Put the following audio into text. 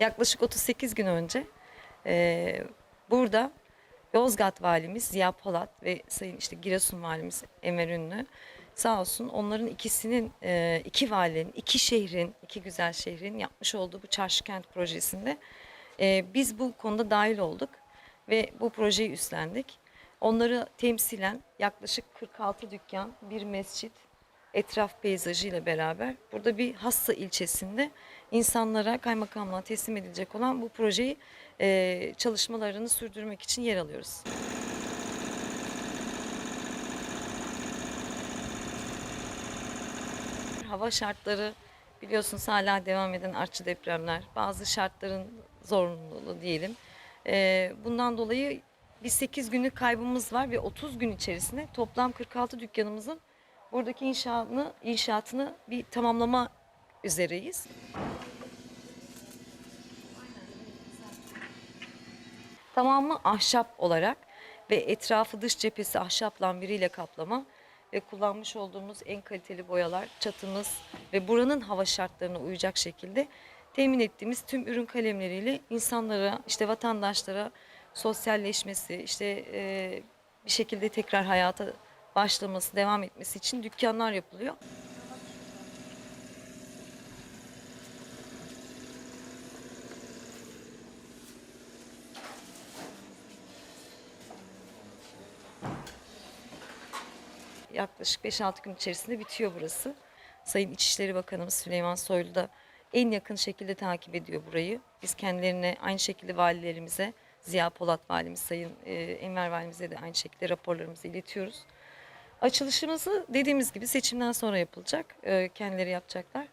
Yaklaşık 38 gün önce e, burada Yozgat Valimiz Ziya Polat ve Sayın işte Giresun Valimiz Enver Ünlü sağ olsun onların ikisinin e, iki valinin, iki şehrin, iki güzel şehrin yapmış olduğu bu çarşı kent projesinde e, biz bu konuda dahil olduk ve bu projeyi üstlendik. Onları temsilen yaklaşık 46 dükkan, bir mescit, etraf peyzajı ile beraber burada bir Hassa ilçesinde insanlara kaymakamlığa teslim edilecek olan bu projeyi e, çalışmalarını sürdürmek için yer alıyoruz. Hava şartları biliyorsunuz hala devam eden artçı depremler, bazı şartların zorunluluğu diyelim. E, bundan dolayı bir 8 günlük kaybımız var ve 30 gün içerisinde toplam 46 dükkanımızın buradaki inşaatını, inşaatını bir tamamlama üzereyiz. Tamamı ahşap olarak ve etrafı dış cephesi ahşap lambiriyle kaplama ve kullanmış olduğumuz en kaliteli boyalar, çatımız ve buranın hava şartlarına uyacak şekilde temin ettiğimiz tüm ürün kalemleriyle insanlara, işte vatandaşlara sosyalleşmesi, işte bir şekilde tekrar hayata başlaması, devam etmesi için dükkanlar yapılıyor. Yaklaşık 5-6 gün içerisinde bitiyor burası. Sayın İçişleri Bakanımız Süleyman Soylu da en yakın şekilde takip ediyor burayı. Biz kendilerine aynı şekilde valilerimize, Ziya Polat valimiz, Sayın e, Enver valimize de aynı şekilde raporlarımızı iletiyoruz. Açılışımızı dediğimiz gibi seçimden sonra yapılacak. E, kendileri yapacaklar.